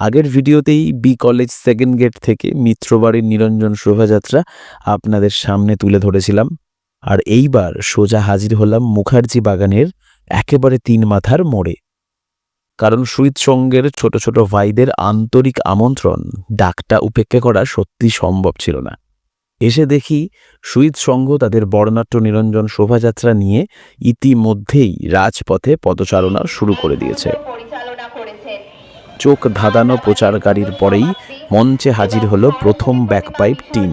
আগের ভিডিওতেই B college second gate থেকে মিত্রবাড়ির নিরঞ্জন শোভাযাত্রা আপনাদের সামনে তুলে ধরেছিলাম। আর এইবার সোজা হাজির হলাম মুখার্জি বাগানের একেবারে তিন মাথার মোড়ে। কারণ সুইট সঙ্গের ছোট ছোট ভাইদের আন্তরিক আমন্ত্রণ ডাকটা উপেক্ষা করা সত্যি সম্ভব ছিল না। এসে দেখি সুইট সংঘ তাদের বর্ণাঢ্য নিরঞ্জন শোভাযাত্রা নিয়ে ইতিমধ্যেই রাজপথে পদচারণা শুরু করে দিয়েছে। চোখ ধাঁধানো প্রচারকারীর পরেই মঞ্চে হাজির হলো প্রথম ব্যাকপাইপ টিম।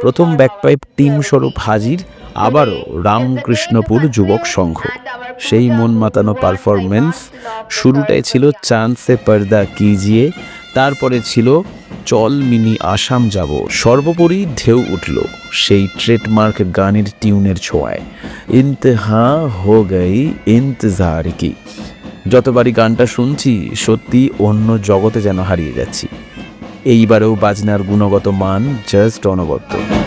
প্রথম ব্যাকপাইপ টিম স্বরূপ হাজির আবারও রামকৃষ্ণপুর যুবক সংঘ। সেই মন মাতানো পারফরমেন্স শুরুটায় ছিল চান্সে পর্দা কিজিয়ে, তারপরে ছিল চল মিনি আসাম যাব। সর্বোপরি ঢেউ উঠল সেই ট্রেডমার্ক গানের টিউনের ছোঁয়ায়। ইন্তহা হো গই, ইন্তজার কি। যতবারই গানটা শুনছি, সত্যি অন্য জগতে যেন হারিয়ে যাচ্ছি। এইবারেও বাজনার গুণগত মান জাস্ট অনবদ্য।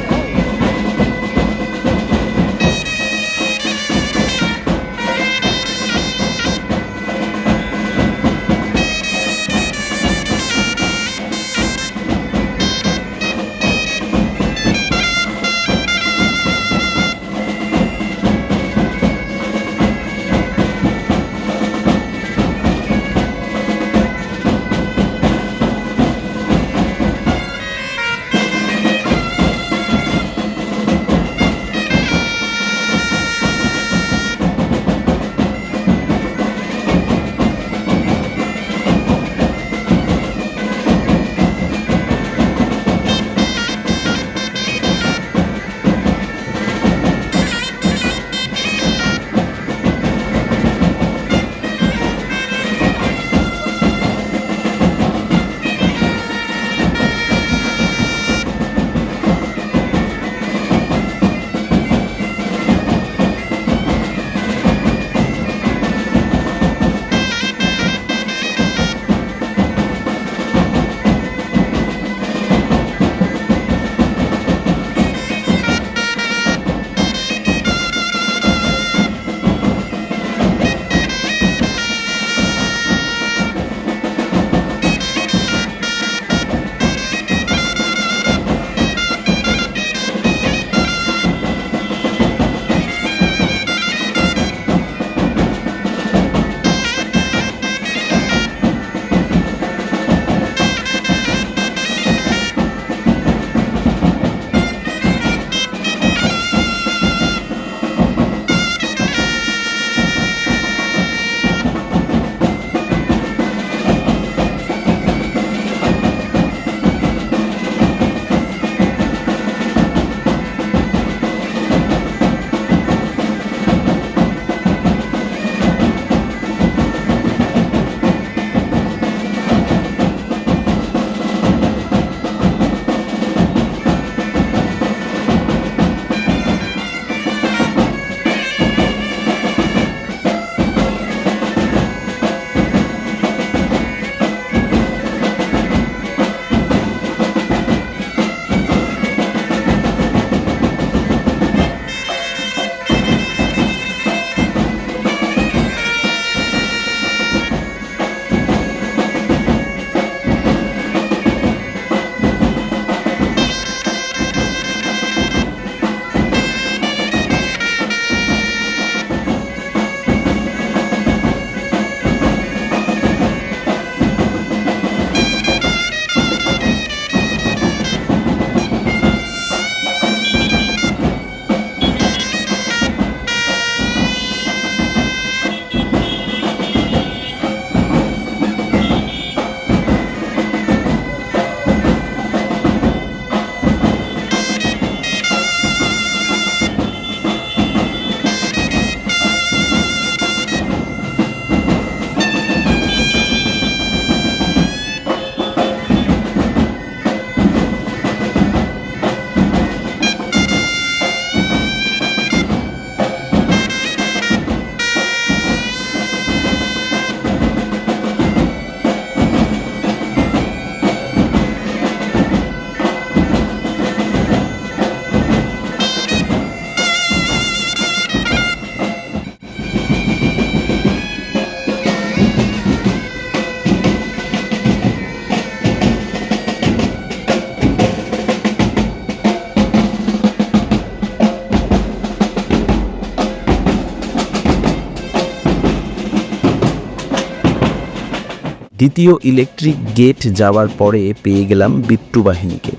দ্বিতীয় ইলেকট্রিক গেট যাওয়ার পরে পেয়ে গেলাম বিট্টু বাহিনীকে।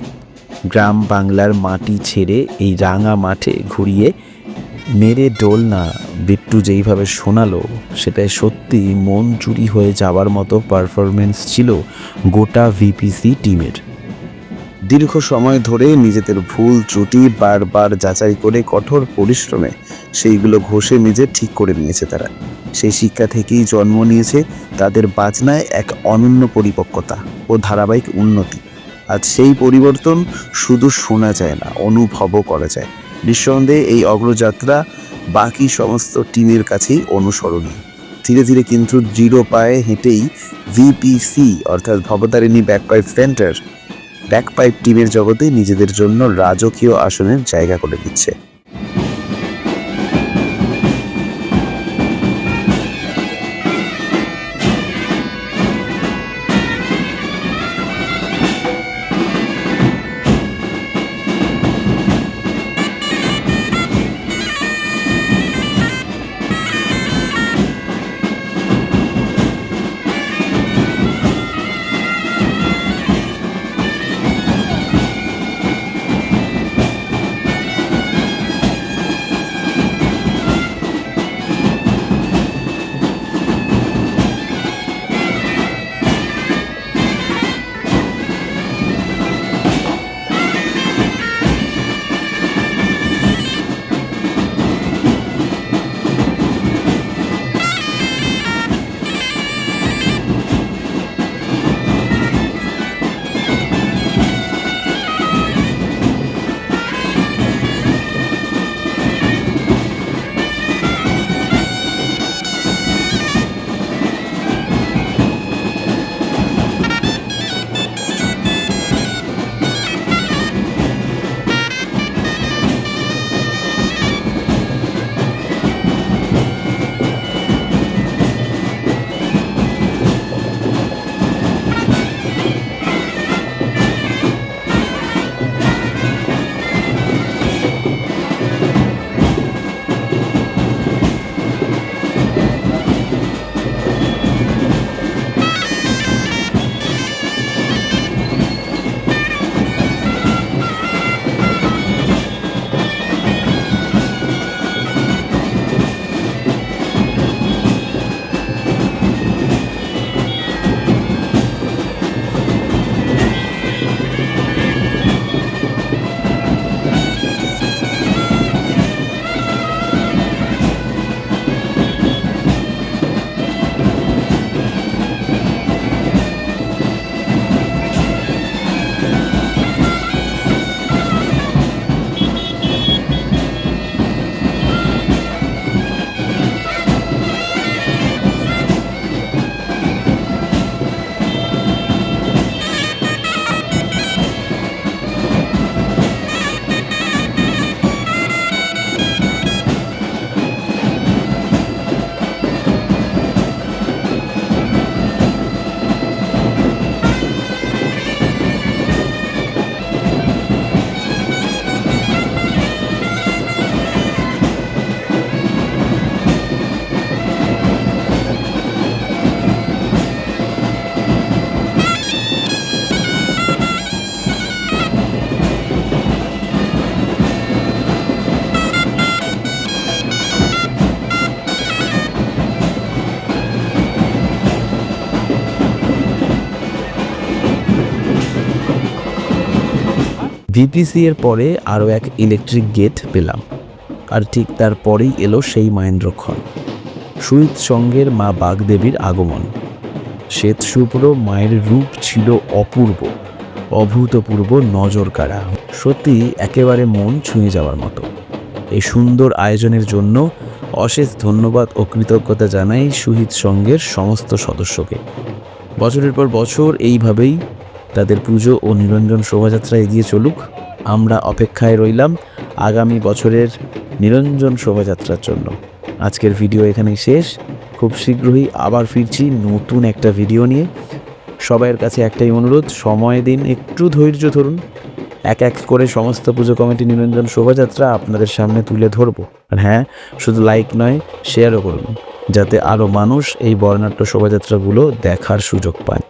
গ্রাম বাংলার মাটি ছেড়ে এই রাঙা মাঠে ঘুরিয়ে মেরে ডোল না, বিট্টু যেইভাবে শোনালো, সেটাই সত্যি মন চুরি হয়ে যাওয়ার মতো পারফরমেন্স ছিল গোটা ভিপিসি টিমের দীর্ঘ সময় ধরে নিজেদের ভুল ত্রুটি বারবার যাচাই করে কঠোর পরিশ্রমে সেইগুলো ঘষে নিজে ঠিক করে নিয়েছে তারা। সেই শিক্ষা থেকেই জন্ম নিয়েছে তাদের বাজনায় এক অনন্য পরিপক্কতা ও ধারাবাহিক উন্নতি। আজ সেই পরিবর্তন শুধু শোনা যায় না, অনুভবও করা যায়। নিঃসন্দেহে এই অগ্রযাত্রা বাকি সমস্ত টিমের কাছেই অনুসরণীয়। ধীরে ধীরে কিন্তু জিরো পায়ে হেঁটেই ভিপিসি অর্থাৎ ভবতারিণী ব্যাকপাইপ সেন্টার ব্যাকপাইপ টিমের জগতে নিজেদের জন্য রাজকীয় আসনের জায়গা করে দিচ্ছে। ভিপিসি এর পরে আরও এক ইলেকট্রিক গেট পেলাম। আর ঠিক তারপরেই এলো সেই মাহেন্দ্রক্ষণ। সুইত সঙ্গের মা বাগদেবীর আগমন। শ্বেত শুভ্র মায়ের রূপ ছিল অপূর্ব, অভূতপূর্ব নজর কাড়া সত্যি একেবারে মন ছুঁয়ে যাওয়ার মতো। এই সুন্দর আয়োজনের জন্য অশেষ ধন্যবাদ ও কৃতজ্ঞতা জানাই সুহিত সঙ্গের সমস্ত সদস্যকে। বছরের পর বছর এইভাবেই তাদের পুজো ও নিরঞ্জন শোভাযাত্রা এগিয়ে চলুক। আমরা অপেক্ষায় রইলাম আগামী বছরের নিরঞ্জন শোভাযাত্রার জন্য। আজকের ভিডিও এখানেই শেষ। খুব শীঘ্রই আবার ফিরছি নতুন একটা ভিডিও নিয়ে। সবাইয়ের কাছে একটাই অনুরোধ, সময় দিন, একটু ধৈর্য ধরুন। এক এক করে সমস্ত পুজো কমিটি নিরঞ্জন শোভাযাত্রা আপনাদের সামনে তুলে ধরবো। আর হ্যাঁ শুধু লাইক নয়, শেয়ারও করুন, যাতে আরও মানুষ এই বর্ণাঢ্য শোভাযাত্রাগুলো দেখার সুযোগ পায়।